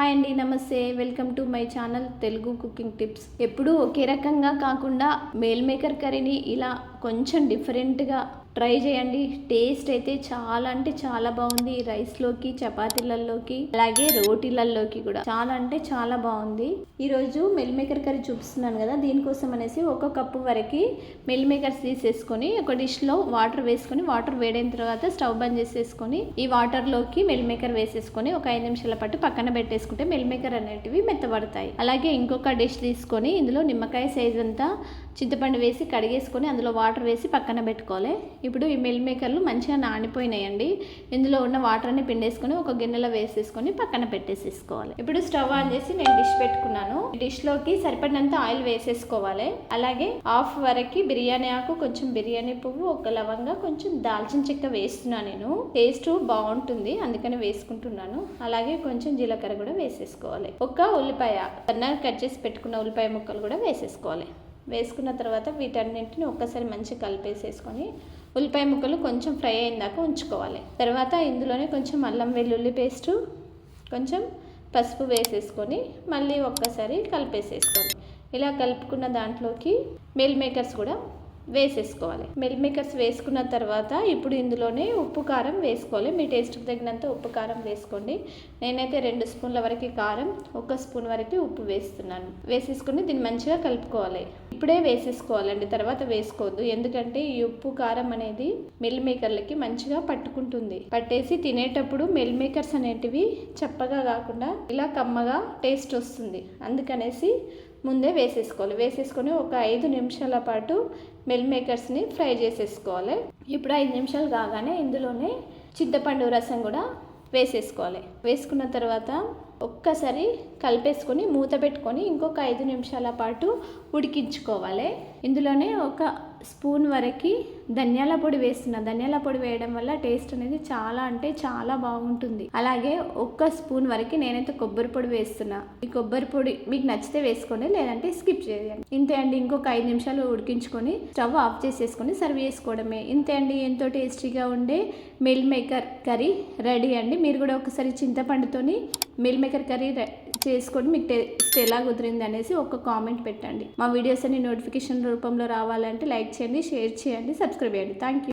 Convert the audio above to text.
Hi అండి నమస్తే. Welcome to my channel Telugu cooking tips ఎప్పుడూ ఒకే రకంగా కాకుండా మేల్ మేకర్ కర్రీని ఇలా కొంచెం డిఫరెంట్గా ట్రై చేయండి. టేస్ట్ అయితే చాలా అంటే చాలా బాగుంది. రైస్లోకి చపాతీలలోకి అలాగే రోటీలలోకి కూడా చాలా అంటే చాలా బాగుంది. ఈరోజు మెల్ మేకర్ కర్రీ చూపిస్తున్నాను కదా దీనికోసం అనేసి ఒక కప్పు వరకు మెల్ మేకర్స్ తీసేసుకొని ఒక డిష్లో వాటర్ వేసుకొని వాటర్ వేడైన తర్వాత స్టవ్ బంద్ చేసేసుకొని ఈ వాటర్లోకి మెల్ మేకర్ వేసేసుకొని ఒక ఐదు నిమిషాల పాటు పక్కన పెట్టేసుకుంటే మెల్ మేకర్ అనేటివి మెత్తబడతాయి. అలాగే ఇంకొక డిష్ తీసుకొని ఇందులో నిమ్మకాయ సైజ్ అంతా చింతపండు వేసి కడిగేసుకొని అందులో వాటర్ వేసి పక్కన పెట్టుకోవాలి. ఇప్పుడు ఈ మిల్ మేకర్లు మంచిగా నానిపోయినాయండి. ఇందులో ఉన్న వాటర్ని పిండేసుకొని ఒక గిన్నెలో వేసేసుకొని పక్కన పెట్టేసేసుకోవాలి. ఇప్పుడు స్టవ్ ఆన్ చేసి నేను డిష్ పెట్టుకున్నాను. డిష్లోకి సరిపడినంత ఆయిల్ వేసేసుకోవాలి. అలాగే హాఫ్ వరకు బిర్యానీ ఆకు కొంచెం బిర్యానీ పువ్వు ఒక లవంగా కొంచెం దాల్చిన చెక్క వేస్తున్నాను నేను. టేస్ట్ బాగుంటుంది అందుకని వేసుకుంటున్నాను. అలాగే కొంచెం జీలకర్ర కూడా వేసేసుకోవాలి. ఒక ఉల్లిపాయ సన్నగా కట్ చేసి పెట్టుకున్న ఉల్లిపాయ ముక్కలు కూడా వేసేసుకోవాలి. వేసుకున్న తర్వాత వీటన్నింటిని ఒక్కసారి మంచిగా కలిపేసేసుకొని ఉల్లిపాయ ముక్కలు కొంచెం ఫ్రై అయిన ఉంచుకోవాలి. తర్వాత ఇందులోనే కొంచెం అల్లం వెల్లుల్లి పేస్టు కొంచెం పసుపు వేసేసుకొని మళ్ళీ ఒక్కసారి కలిపేసేసుకోవాలి. ఇలా కలుపుకున్న దాంట్లోకి మిల్ మేకర్స్ కూడా వేసేసుకోవాలి. మిల్ మేకర్స్ వేసుకున్న తర్వాత ఇప్పుడు ఇందులోనే ఉప్పు కారం వేసుకోవాలి. మీ టేస్ట్కి తగినంత ఉప్పు కారం వేసుకోండి. నేనైతే రెండు స్పూన్ల వరకు కారం ఒక స్పూన్ వరకు ఉప్పు వేస్తున్నాను. వేసేసుకుని దీన్ని మంచిగా కలుపుకోవాలి. ఇప్పుడే వేసేసుకోవాలండి. తర్వాత వేసుకోవద్దు. ఎందుకంటే ఈ ఉప్పు కారం అనేది మిల్ మేకర్లకి మంచిగా పట్టుకుంటుంది. పట్టేసి తినేటప్పుడు మిల్ మేకర్స్ అనేటివి చప్పగా కాకుండా ఇలా కమ్మగా టేస్ట్ వస్తుంది. అందుకనేసి ముందే వేసేసుకోవాలి. వేసేసుకొని ఒక ఐదు నిమిషాల పాటు మిల్ మేకర్స్ని ఫ్రై చేసేసుకోవాలి. ఇప్పుడు ఐదు నిమిషాలు కాగానే ఇందులోనే చింతపండు రసం కూడా వేసేసుకోవాలి. వేసుకున్న తర్వాత ఒక్కసారి కలిపేసుకొని మూత పెట్టుకొని ఇంకొక ఐదు నిమిషాల పాటు ఉడికించుకోవాలి. ఇందులోనే ఒక స్పూన్ వరకు ధనియాల పొడి వేస్తున్నా. ధనియాల పొడి వేయడం వల్ల టేస్ట్ అనేది చాలా అంటే చాలా బాగుంటుంది. అలాగే ఒక్క స్పూన్ వరకు నేనైతే కొబ్బరి పొడి వేస్తున్నా. ఈ కొబ్బరి పొడి మీకు నచ్చితే వేసుకోండి లేదంటే స్కిప్ చేయండి. ఇంతే అండి ఇంకొక ఐదు నిమిషాలు ఉడికించుకొని స్టవ్ ఆఫ్ చేసేసుకొని సర్వ్ చేసుకోవడమే. ఇంతే అండి ఎంతో టేస్టీగా ఉండే మిల్ మేకర్ కర్రీ రెడీ అండి. మీరు కూడా ఒకసారి చింతపండుతోని మిల్ మేకర్ కర్రీ చేసుకొని మీకు టేస్ట్ ఎలా కుదిరింది అనేసి ఒక కామెంట్ పెట్టండి. మా వీడియోస్ అన్ని నోటిఫికేషన్ రూపంలో రావాలంటే లైక్ చేయండి షేర్ చేయండి సబ్స్క్రైబ్ చేయండి. Thank you